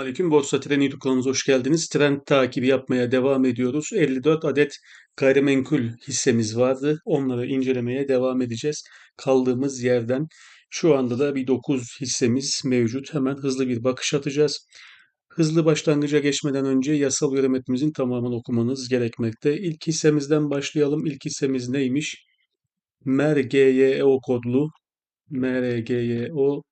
Selamünaleyküm. Borsa Tren YouTube kanalımıza hoş geldiniz. Trend takibi yapmaya devam ediyoruz. 54 adet gayrimenkul hissemiz vardı. Onları incelemeye devam edeceğiz. Kaldığımız yerden şu anda da bir 9 hissemiz mevcut. Hemen hızlı bir bakış atacağız. Hızlı başlangıca geçmeden önce yasal uyarı metnimizin tamamını okumanız gerekmekte. İlk hissemizden başlayalım. İlk hissemiz neymiş? MERGYO kodlu MERGYO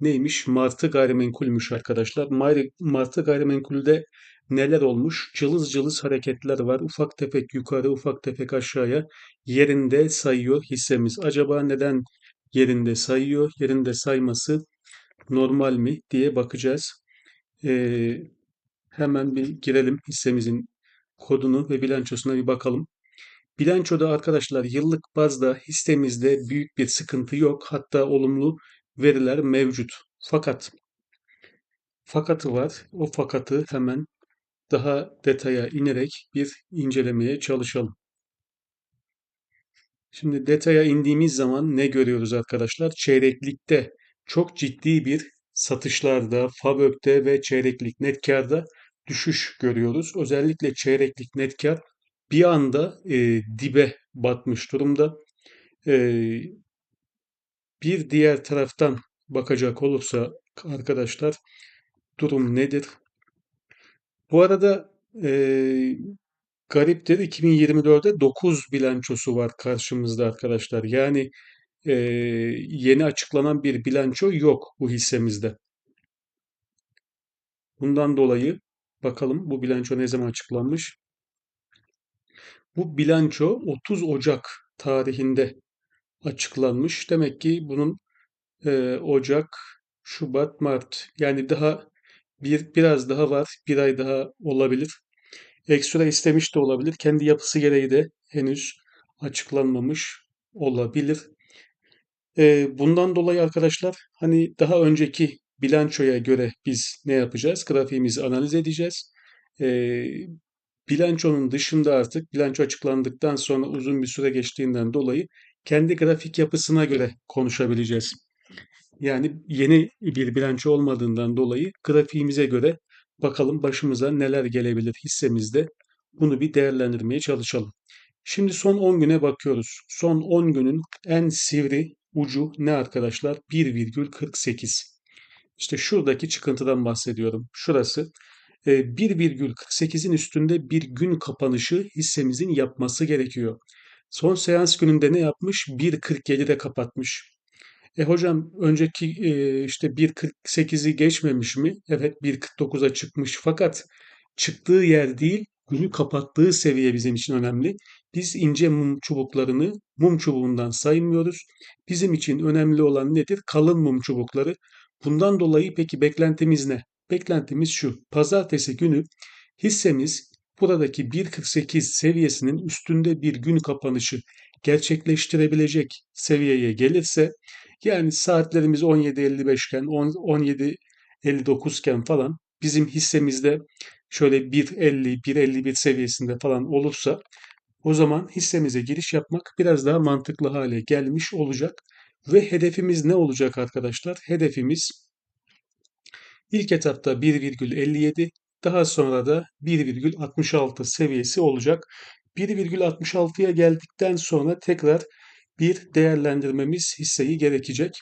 neymiş? Martı gayrimenkulmüş arkadaşlar. Mar- Martı gayrimenkulde neler olmuş? Cılız cılız hareketler var. Ufak tefek yukarı, ufak tefek aşağıya yerinde sayıyor hissemiz. Acaba neden yerinde sayıyor? Yerinde sayması normal mi diye bakacağız. Ee, hemen bir girelim hissemizin kodunu ve bilançosuna bir bakalım. Bilançoda arkadaşlar yıllık bazda hissemizde büyük bir sıkıntı yok. Hatta olumlu veriler mevcut. Fakat fakatı var. O fakatı hemen daha detaya inerek bir incelemeye çalışalım. Şimdi detaya indiğimiz zaman ne görüyoruz arkadaşlar? Çeyreklikte çok ciddi bir satışlarda, FABÖK'te ve çeyreklik net karda düşüş görüyoruz. Özellikle çeyreklik net kar bir anda e, dibe batmış durumda. E, bir diğer taraftan bakacak olursa arkadaşlar durum nedir? Bu arada e, gariptir 2024'de 9 bilançosu var karşımızda arkadaşlar. Yani e, yeni açıklanan bir bilanço yok bu hissemizde. Bundan dolayı bakalım bu bilanço ne zaman açıklanmış? Bu bilanço 30 Ocak tarihinde açıklanmış. Demek ki bunun e, Ocak, Şubat, Mart yani daha bir biraz daha var. Bir ay daha olabilir. Ekstra istemiş de olabilir. Kendi yapısı gereği de henüz açıklanmamış olabilir. E, bundan dolayı arkadaşlar hani daha önceki bilançoya göre biz ne yapacağız? Grafiğimizi analiz edeceğiz. E, bilançonun dışında artık bilanço açıklandıktan sonra uzun bir süre geçtiğinden dolayı kendi grafik yapısına göre konuşabileceğiz. Yani yeni bir bilanço olmadığından dolayı grafiğimize göre bakalım başımıza neler gelebilir hissemizde. Bunu bir değerlendirmeye çalışalım. Şimdi son 10 güne bakıyoruz. Son 10 günün en sivri ucu ne arkadaşlar? 1,48. İşte şuradaki çıkıntıdan bahsediyorum. Şurası 1,48'in üstünde bir gün kapanışı hissemizin yapması gerekiyor. Son seans gününde ne yapmış? 1.47'de kapatmış. E hocam önceki e, işte 1.48'i geçmemiş mi? Evet 1.49'a çıkmış fakat çıktığı yer değil günü kapattığı seviye bizim için önemli. Biz ince mum çubuklarını mum çubuğundan saymıyoruz. Bizim için önemli olan nedir? Kalın mum çubukları. Bundan dolayı peki beklentimiz ne? Beklentimiz şu. Pazartesi günü hissemiz buradaki 1.48 seviyesinin üstünde bir gün kapanışı gerçekleştirebilecek seviyeye gelirse yani saatlerimiz 17.55 iken 17.59 iken falan bizim hissemizde şöyle 1.50 1.51 seviyesinde falan olursa o zaman hissemize giriş yapmak biraz daha mantıklı hale gelmiş olacak. Ve hedefimiz ne olacak arkadaşlar? Hedefimiz ilk etapta 1,57 daha sonra da 1,66 seviyesi olacak. 1,66'ya geldikten sonra tekrar bir değerlendirmemiz hisseyi gerekecek.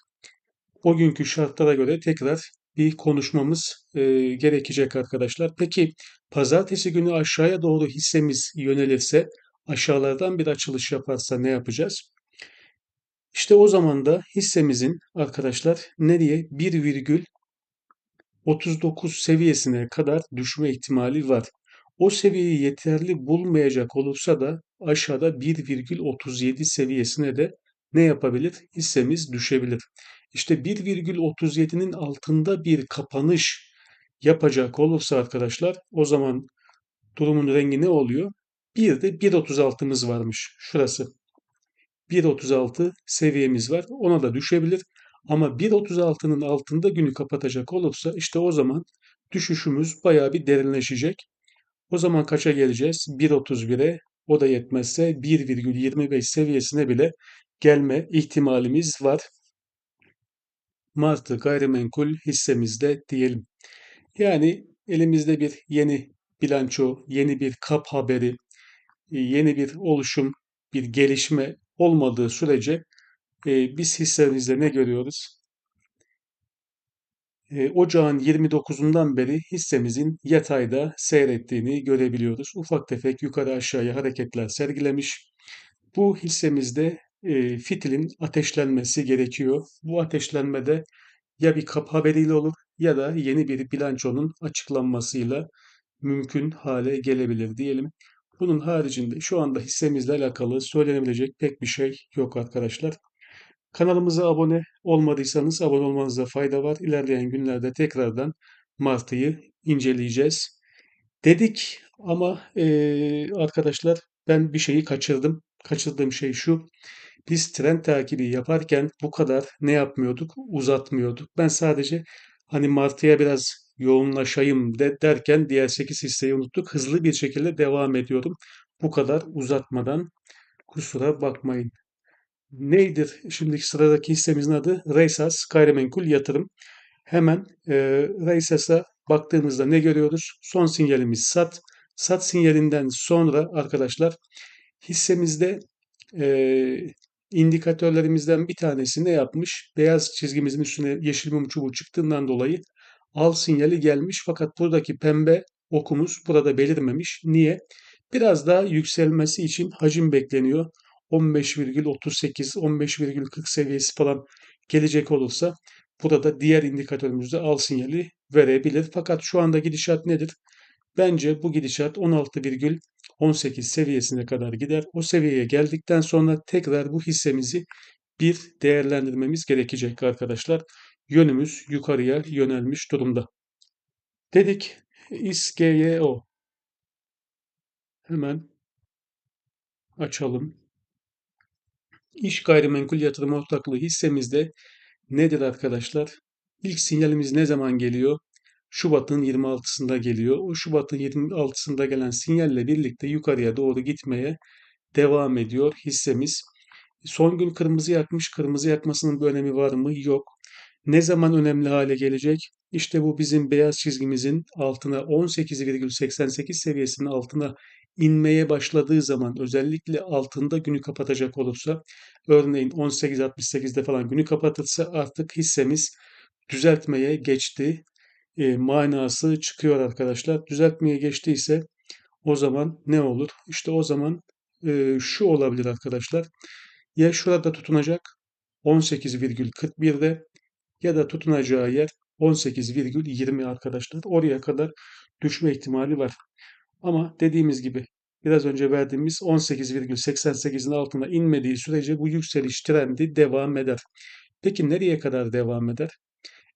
O günkü şartlara göre tekrar bir konuşmamız e, gerekecek arkadaşlar. Peki pazartesi günü aşağıya doğru hissemiz yönelirse aşağılardan bir açılış yaparsa ne yapacağız? İşte o zaman da hissemizin arkadaşlar nereye 1,39 seviyesine kadar düşme ihtimali var. O seviyeyi yeterli bulmayacak olursa da aşağıda 1,37 seviyesine de ne yapabilir? Hissemiz düşebilir. İşte 1,37'nin altında bir kapanış yapacak olursa arkadaşlar o zaman durumun rengi ne oluyor? Bir de 1.36'mız varmış. Şurası. 1.36 seviyemiz var. Ona da düşebilir. Ama 1.36'nın altında günü kapatacak olursa işte o zaman düşüşümüz bayağı bir derinleşecek. O zaman kaça geleceğiz? 1.31'e o da yetmezse 1,25 seviyesine bile gelme ihtimalimiz var. Martı gayrimenkul hissemizde diyelim. Yani elimizde bir yeni bilanço, yeni bir kap haberi, yeni bir oluşum, bir gelişme olmadığı sürece e, biz hisselerimizde ne görüyoruz? E, ocağın 29'undan beri hissemizin yatayda seyrettiğini görebiliyoruz. Ufak tefek yukarı aşağıya hareketler sergilemiş. Bu hissemizde e, fitilin ateşlenmesi gerekiyor. Bu ateşlenmede ya bir kap haberiyle olur ya da yeni bir bilançonun açıklanmasıyla mümkün hale gelebilir diyelim. Bunun haricinde şu anda hissemizle alakalı söylenebilecek pek bir şey yok arkadaşlar. Kanalımıza abone olmadıysanız abone olmanızda fayda var. İlerleyen günlerde tekrardan Martı'yı inceleyeceğiz. Dedik ama eee, arkadaşlar ben bir şeyi kaçırdım. Kaçırdığım şey şu. Biz trend takibi yaparken bu kadar ne yapmıyorduk? Uzatmıyorduk. Ben sadece hani Martı'ya biraz yoğunlaşayım de derken diğer 8 hisseyi unuttuk. Hızlı bir şekilde devam ediyorum. Bu kadar uzatmadan kusura bakmayın. Neydir şimdiki sıradaki hissemizin adı? Reysas Gayrimenkul Yatırım. Hemen e, Reysas'a baktığımızda ne görüyoruz? Son sinyalimiz sat. Sat sinyalinden sonra arkadaşlar hissemizde e, indikatörlerimizden bir tanesi ne yapmış? Beyaz çizgimizin üstüne yeşil mum çubuğu çıktığından dolayı al sinyali gelmiş fakat buradaki pembe okumuz burada belirmemiş. Niye? Biraz daha yükselmesi için hacim bekleniyor. 15,38, 15,40 seviyesi falan gelecek olursa burada diğer indikatörümüzde al sinyali verebilir. Fakat şu anda gidişat nedir? Bence bu gidişat 16,18 seviyesine kadar gider. O seviyeye geldikten sonra tekrar bu hissemizi bir değerlendirmemiz gerekecek arkadaşlar. Yönümüz yukarıya yönelmiş durumda. Dedik İSGYO. Hemen açalım. İş gayrimenkul yatırım ortaklığı hissemizde nedir arkadaşlar? İlk sinyalimiz ne zaman geliyor? Şubat'ın 26'sında geliyor. O Şubat'ın 26'sında gelen sinyalle birlikte yukarıya doğru gitmeye devam ediyor hissemiz. Son gün kırmızı yakmış. Kırmızı yakmasının bir önemi var mı? Yok. Ne zaman önemli hale gelecek? İşte bu bizim beyaz çizgimizin altına 18,88 seviyesinin altına inmeye başladığı zaman özellikle altında günü kapatacak olursa örneğin 18.68'de falan günü kapatırsa artık hissemiz düzeltmeye geçti e, manası çıkıyor arkadaşlar. Düzeltmeye geçtiyse o zaman ne olur? İşte o zaman e, şu olabilir arkadaşlar. Ya şurada tutunacak 18,41'de ya da tutunacağı yer 18,20 arkadaşlar. Oraya kadar düşme ihtimali var. Ama dediğimiz gibi biraz önce verdiğimiz 18,88'in altına inmediği sürece bu yükseliş trendi devam eder. Peki nereye kadar devam eder?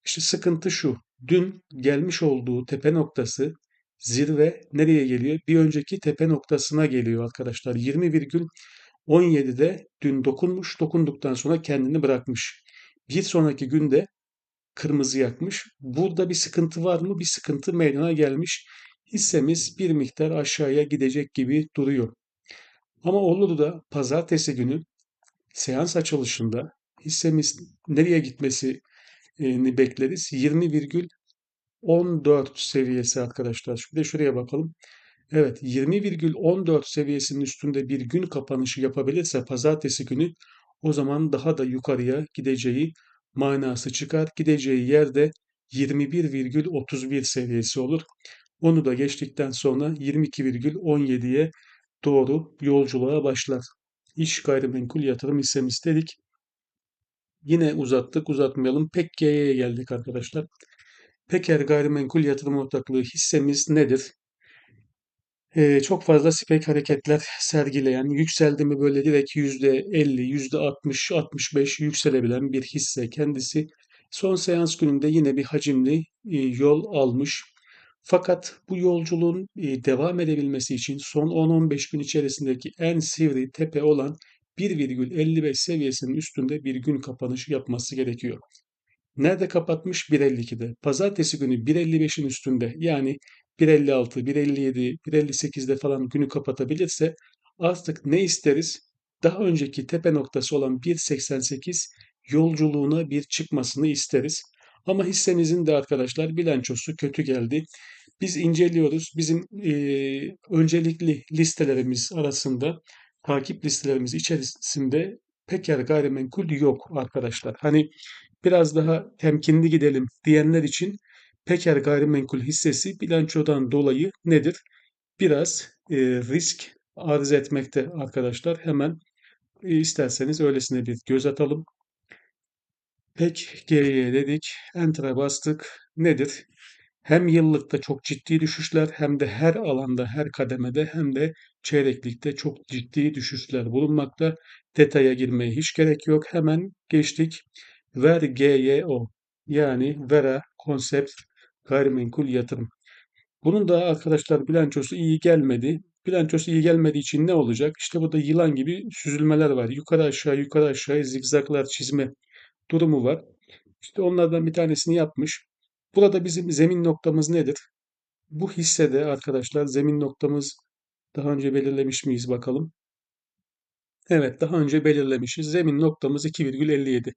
İşte sıkıntı şu. Dün gelmiş olduğu tepe noktası zirve nereye geliyor? Bir önceki tepe noktasına geliyor arkadaşlar. 20,17'de dün dokunmuş. Dokunduktan sonra kendini bırakmış. Bir sonraki günde kırmızı yakmış. Burada bir sıkıntı var mı? Bir sıkıntı meydana gelmiş. Hissemiz bir miktar aşağıya gidecek gibi duruyor. Ama olur da pazartesi günü seans açılışında hissemiz nereye gitmesi ni bekleriz. 20,14 seviyesi arkadaşlar. Bir de şuraya bakalım. Evet 20,14 seviyesinin üstünde bir gün kapanışı yapabilirse pazartesi günü o zaman daha da yukarıya gideceği manası çıkar. Gideceği yerde 21,31 seviyesi olur. Onu da geçtikten sonra 22,17'ye doğru yolculuğa başlar. İş gayrimenkul yatırım hissemiz dedik. Yine uzattık uzatmayalım. Pekke'ye geldik arkadaşlar. Peker Gayrimenkul Yatırım Ortaklığı hissemiz nedir? Ee, çok fazla spek hareketler sergileyen, yükseldi mi böyle direkt %50, %60, 65 yükselebilen bir hisse kendisi. Son seans gününde yine bir hacimli e, yol almış. Fakat bu yolculuğun e, devam edebilmesi için son 10-15 gün içerisindeki en sivri tepe olan 1,55 seviyesinin üstünde bir gün kapanışı yapması gerekiyor. Nerede kapatmış? 1.52'de. Pazartesi günü 1.55'in üstünde yani 1.56, 1.57, 1.58'de falan günü kapatabilirse artık ne isteriz? Daha önceki tepe noktası olan 1.88 yolculuğuna bir çıkmasını isteriz. Ama hissemizin de arkadaşlar bilançosu kötü geldi. Biz inceliyoruz. Bizim eee, öncelikli listelerimiz arasında, takip listelerimiz içerisinde Peker Gayrimenkul yok arkadaşlar. Hani biraz daha temkinli gidelim diyenler için Peker Gayrimenkul hissesi bilançodan dolayı nedir? Biraz eee, risk arz etmekte arkadaşlar. Hemen e, isterseniz öylesine bir göz atalım. Pek geriye dedik. Enter'a bastık. Nedir? Hem yıllıkta çok ciddi düşüşler hem de her alanda, her kademede hem de çeyreklikte çok ciddi düşüşler bulunmakta. Detaya girmeye hiç gerek yok. Hemen geçtik. Ver GYO yani Vera Konsept Gayrimenkul Yatırım. Bunun da arkadaşlar bilançosu iyi gelmedi. Bilançosu iyi gelmediği için ne olacak? İşte burada yılan gibi süzülmeler var. Yukarı aşağı yukarı aşağı zigzaklar çizme durumu var. İşte onlardan bir tanesini yapmış. Burada bizim zemin noktamız nedir? Bu hissede arkadaşlar zemin noktamız daha önce belirlemiş miyiz bakalım. Evet daha önce belirlemişiz. Zemin noktamız 2,57.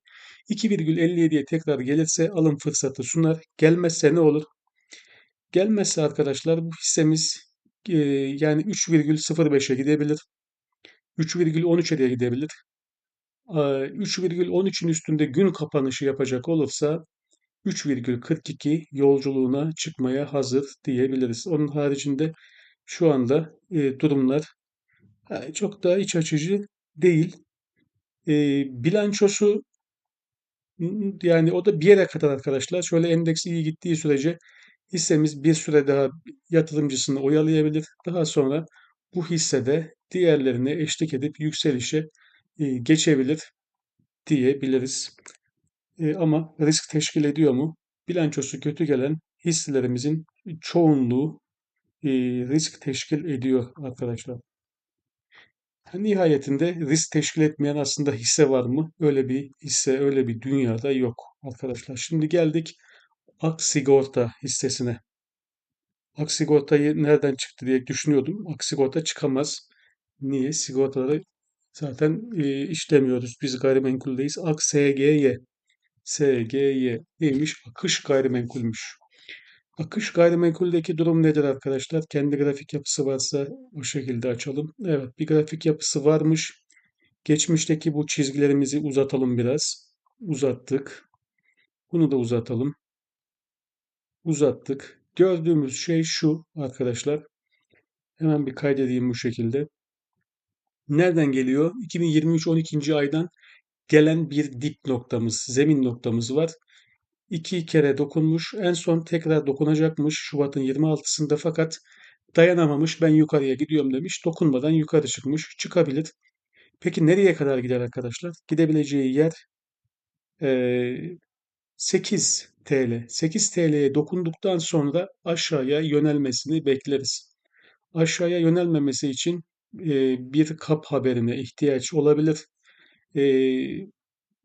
2,57'ye tekrar gelirse alım fırsatı sunar. Gelmezse ne olur? Gelmezse arkadaşlar bu hissemiz e, yani 3,05'e gidebilir. 3,13'e gidebilir. 3,13'ün üstünde gün kapanışı yapacak olursa 3,42 yolculuğuna çıkmaya hazır diyebiliriz. Onun haricinde şu anda e, durumlar çok da iç açıcı değil. E, bilançosu yani o da bir yere kadar arkadaşlar. Şöyle endeks iyi gittiği sürece hissemiz bir süre daha yatırımcısını oyalayabilir. Daha sonra bu hissede diğerlerine eşlik edip yükselişe geçebilir diyebiliriz. E, ama risk teşkil ediyor mu? Bilançosu kötü gelen hisselerimizin çoğunluğu e, risk teşkil ediyor arkadaşlar. Nihayetinde risk teşkil etmeyen aslında hisse var mı? Öyle bir hisse, öyle bir dünyada yok arkadaşlar. Şimdi geldik Aksigorta hissesine. Aksigorta'yı nereden çıktı diye düşünüyordum. Aksigorta çıkamaz. Niye? Sigortaları zaten e, işlemiyoruz. Biz gayrimenkuldeyiz. AKSGY. SGY neymiş? Akış gayrimenkulmüş. Akış gayrimenkuldeki durum nedir arkadaşlar? Kendi grafik yapısı varsa o şekilde açalım. Evet bir grafik yapısı varmış. Geçmişteki bu çizgilerimizi uzatalım biraz. Uzattık. Bunu da uzatalım. Uzattık. Gördüğümüz şey şu arkadaşlar. Hemen bir kaydedeyim bu şekilde. Nereden geliyor? 2023 12. aydan gelen bir dip noktamız, zemin noktamız var. İki kere dokunmuş. En son tekrar dokunacakmış Şubat'ın 26'sında fakat dayanamamış. Ben yukarıya gidiyorum demiş. Dokunmadan yukarı çıkmış. Çıkabilir. Peki nereye kadar gider arkadaşlar? Gidebileceği yer e, 8 TL. 8 TL'ye dokunduktan sonra aşağıya yönelmesini bekleriz. Aşağıya yönelmemesi için bir kap haberine ihtiyaç olabilir.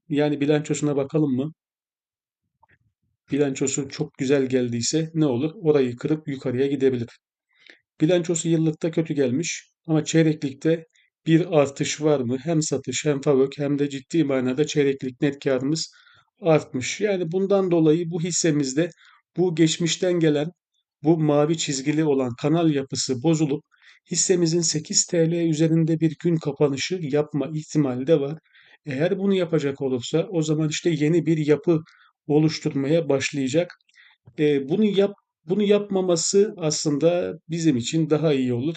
Yani bilançosuna bakalım mı? Bilançosu çok güzel geldiyse ne olur? Orayı kırıp yukarıya gidebilir. Bilançosu yıllıkta kötü gelmiş ama çeyreklikte bir artış var mı? Hem satış hem fabrik hem de ciddi manada çeyreklik net karımız artmış. Yani bundan dolayı bu hissemizde bu geçmişten gelen bu mavi çizgili olan kanal yapısı bozulup hissemizin 8 TL üzerinde bir gün kapanışı yapma ihtimali de var. Eğer bunu yapacak olursa o zaman işte yeni bir yapı oluşturmaya başlayacak. E, bunu yap bunu yapmaması aslında bizim için daha iyi olur.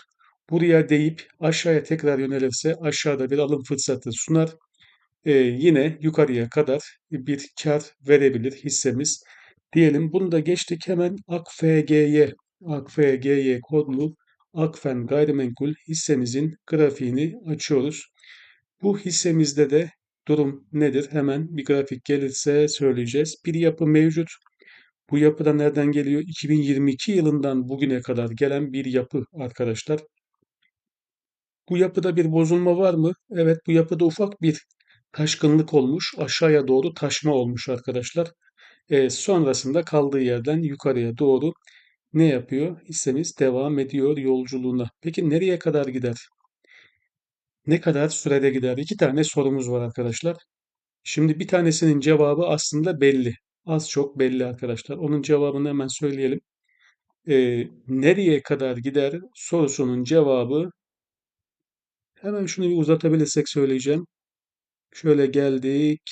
Buraya deyip aşağıya tekrar yönelirse aşağıda bir alım fırsatı sunar. E, yine yukarıya kadar bir kar verebilir hissemiz. Diyelim bunu da geçtik hemen AKFG'ye AKFG'ye kodlu Akfen Gayrimenkul hissemizin grafiğini açıyoruz. Bu hissemizde de durum nedir? Hemen bir grafik gelirse söyleyeceğiz. Bir yapı mevcut. Bu yapı da nereden geliyor? 2022 yılından bugüne kadar gelen bir yapı arkadaşlar. Bu yapıda bir bozulma var mı? Evet bu yapıda ufak bir taşkınlık olmuş. Aşağıya doğru taşma olmuş arkadaşlar. E, sonrasında kaldığı yerden yukarıya doğru ne yapıyor? Hissemiz devam ediyor yolculuğuna. Peki nereye kadar gider? Ne kadar sürede gider? İki tane sorumuz var arkadaşlar. Şimdi bir tanesinin cevabı aslında belli. az çok belli arkadaşlar. Onun cevabını hemen söyleyelim. Ee, nereye kadar gider sorusunun cevabı hemen şunu bir uzatabilirsek söyleyeceğim. Şöyle geldik,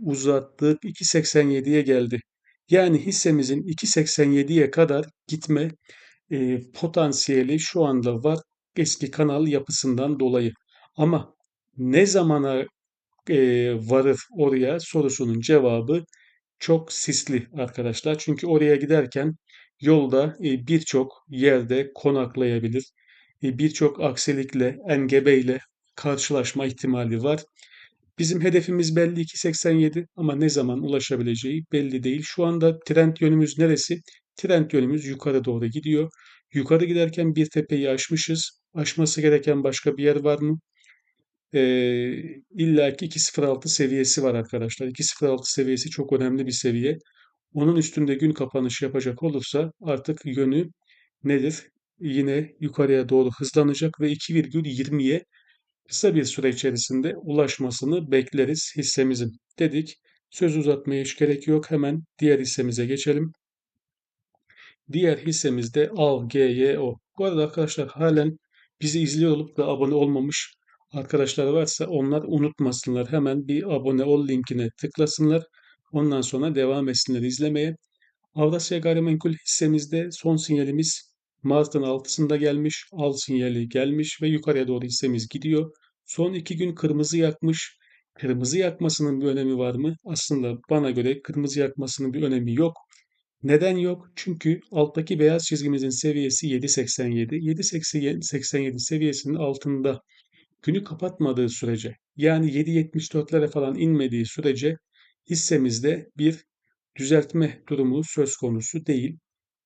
uzattık, 2.87'ye geldi. Yani hissemizin 2.87'ye kadar gitme e, potansiyeli şu anda var eski kanal yapısından dolayı. Ama ne zamana e, varır oraya sorusunun cevabı çok sisli arkadaşlar. Çünkü oraya giderken yolda e, birçok yerde konaklayabilir. E, birçok aksilikle, engebeyle karşılaşma ihtimali var. Bizim hedefimiz belli 2.87 ama ne zaman ulaşabileceği belli değil. Şu anda trend yönümüz neresi? Trend yönümüz yukarı doğru gidiyor. Yukarı giderken bir tepeyi aşmışız. Aşması gereken başka bir yer var mı? Ee, İlla ki 2.06 seviyesi var arkadaşlar. 2.06 seviyesi çok önemli bir seviye. Onun üstünde gün kapanışı yapacak olursa artık yönü nedir? Yine yukarıya doğru hızlanacak ve 2,20'ye kısa bir süre içerisinde ulaşmasını bekleriz hissemizin dedik. Söz uzatmaya hiç gerek yok. Hemen diğer hissemize geçelim. Diğer hissemiz de AVGYO. Bu arada arkadaşlar halen bizi izliyor olup da abone olmamış arkadaşlar varsa onlar unutmasınlar. Hemen bir abone ol linkine tıklasınlar. Ondan sonra devam etsinler izlemeye. Avrasya Gayrimenkul hissemizde son sinyalimiz Mart'ın 6'sında gelmiş. Al sinyali gelmiş ve yukarıya doğru hissemiz gidiyor. Son iki gün kırmızı yakmış. Kırmızı yakmasının bir önemi var mı? Aslında bana göre kırmızı yakmasının bir önemi yok. Neden yok? Çünkü alttaki beyaz çizgimizin seviyesi 7.87. 7.87 seviyesinin altında günü kapatmadığı sürece yani 7.74'lere falan inmediği sürece hissemizde bir düzeltme durumu söz konusu değil.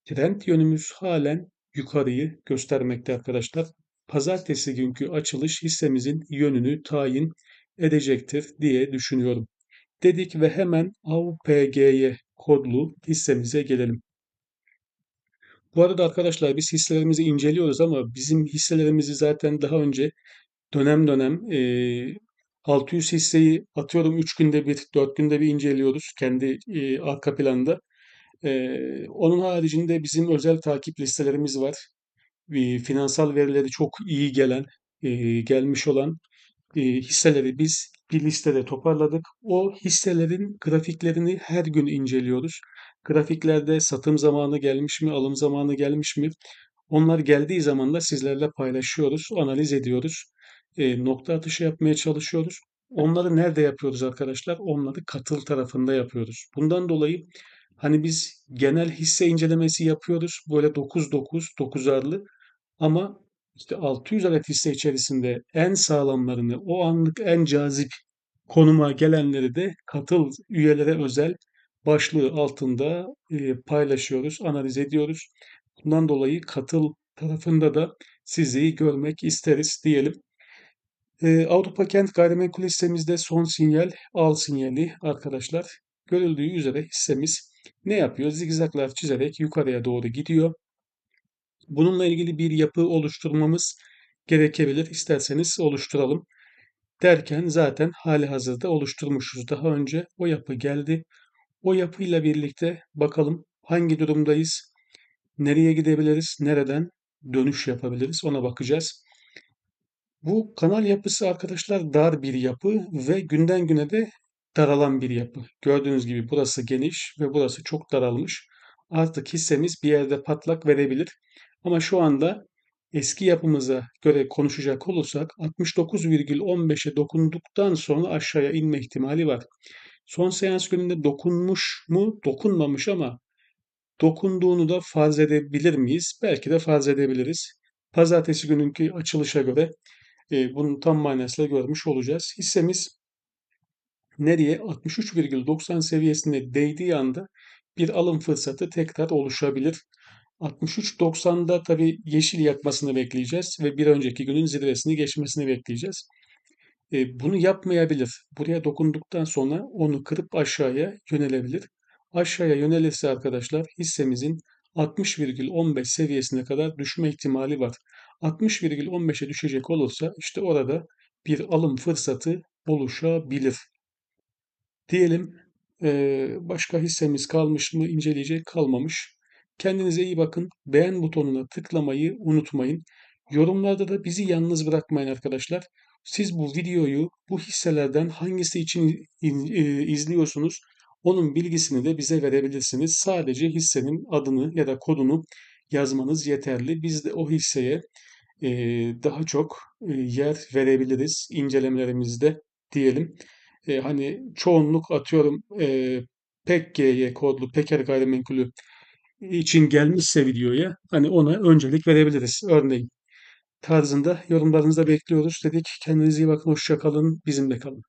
Trend yönümüz halen yukarıyı göstermekte arkadaşlar. Pazartesi günkü açılış hissemizin yönünü tayin edecektir diye düşünüyorum. Dedik ve hemen AUPG'ye kodlu hissemize gelelim. Bu arada arkadaşlar biz hisselerimizi inceliyoruz ama bizim hisselerimizi zaten daha önce dönem dönem e, 600 hisseyi atıyorum 3 günde bir, 4 günde bir inceliyoruz kendi e, arka planda. E, onun haricinde bizim özel takip listelerimiz var. E, finansal verileri çok iyi gelen, e, gelmiş olan e, hisseleri biz bir listede toparladık. O hisselerin grafiklerini her gün inceliyoruz. Grafiklerde satım zamanı gelmiş mi, alım zamanı gelmiş mi? Onlar geldiği zaman da sizlerle paylaşıyoruz, analiz ediyoruz. E, nokta atışı yapmaya çalışıyoruz. Onları nerede yapıyoruz arkadaşlar? Onları katıl tarafında yapıyoruz. Bundan dolayı hani biz genel hisse incelemesi yapıyoruz. Böyle 9-9, 9'arlı ama işte 600 adet hisse içerisinde en sağlamlarını, o anlık en cazip konuma gelenleri de katıl üyelere özel başlığı altında e, paylaşıyoruz, analiz ediyoruz. Bundan dolayı katıl tarafında da sizi görmek isteriz diyelim. E, Avrupa Kent Gayrimenkul hissemizde son sinyal al sinyali arkadaşlar. Görüldüğü üzere hissemiz ne yapıyor? Zigzaglar çizerek yukarıya doğru gidiyor. Bununla ilgili bir yapı oluşturmamız gerekebilir. İsterseniz oluşturalım. Derken zaten hali hazırda oluşturmuşuz. Daha önce o yapı geldi. O yapıyla birlikte bakalım hangi durumdayız, nereye gidebiliriz, nereden dönüş yapabiliriz ona bakacağız. Bu kanal yapısı arkadaşlar dar bir yapı ve günden güne de daralan bir yapı. Gördüğünüz gibi burası geniş ve burası çok daralmış. Artık hissemiz bir yerde patlak verebilir. Ama şu anda eski yapımıza göre konuşacak olursak 69,15'e dokunduktan sonra aşağıya inme ihtimali var. Son seans gününde dokunmuş mu? Dokunmamış ama dokunduğunu da farz edebilir miyiz? Belki de farz edebiliriz. Pazartesi gününkü açılışa göre e, bunu tam manasıyla görmüş olacağız. Hissemiz nereye? 63,90 seviyesine değdiği anda bir alım fırsatı tekrar oluşabilir. 63.90'da tabii yeşil yakmasını bekleyeceğiz ve bir önceki günün zirvesini geçmesini bekleyeceğiz. E, bunu yapmayabilir. Buraya dokunduktan sonra onu kırıp aşağıya yönelebilir. Aşağıya yönelirse arkadaşlar hissemizin 60,15 seviyesine kadar düşme ihtimali var. 60,15'e düşecek olursa işte orada bir alım fırsatı oluşabilir. Diyelim başka hissemiz kalmış mı? İnceleyecek kalmamış. Kendinize iyi bakın. Beğen butonuna tıklamayı unutmayın. Yorumlarda da bizi yalnız bırakmayın arkadaşlar. Siz bu videoyu bu hisselerden hangisi için in- izliyorsunuz? Onun bilgisini de bize verebilirsiniz. Sadece hissenin adını ya da kodunu yazmanız yeterli. Biz de o hisseye daha çok yer verebiliriz incelemelerimizde diyelim. E, hani çoğunluk atıyorum e, PKG kodlu Peker gayrimenkulü için gelmişse videoya hani ona öncelik verebiliriz örneğin tarzında yorumlarınızı bekliyoruz dedik. Kendinize iyi bakın, hoşça kalın, bizimle kalın.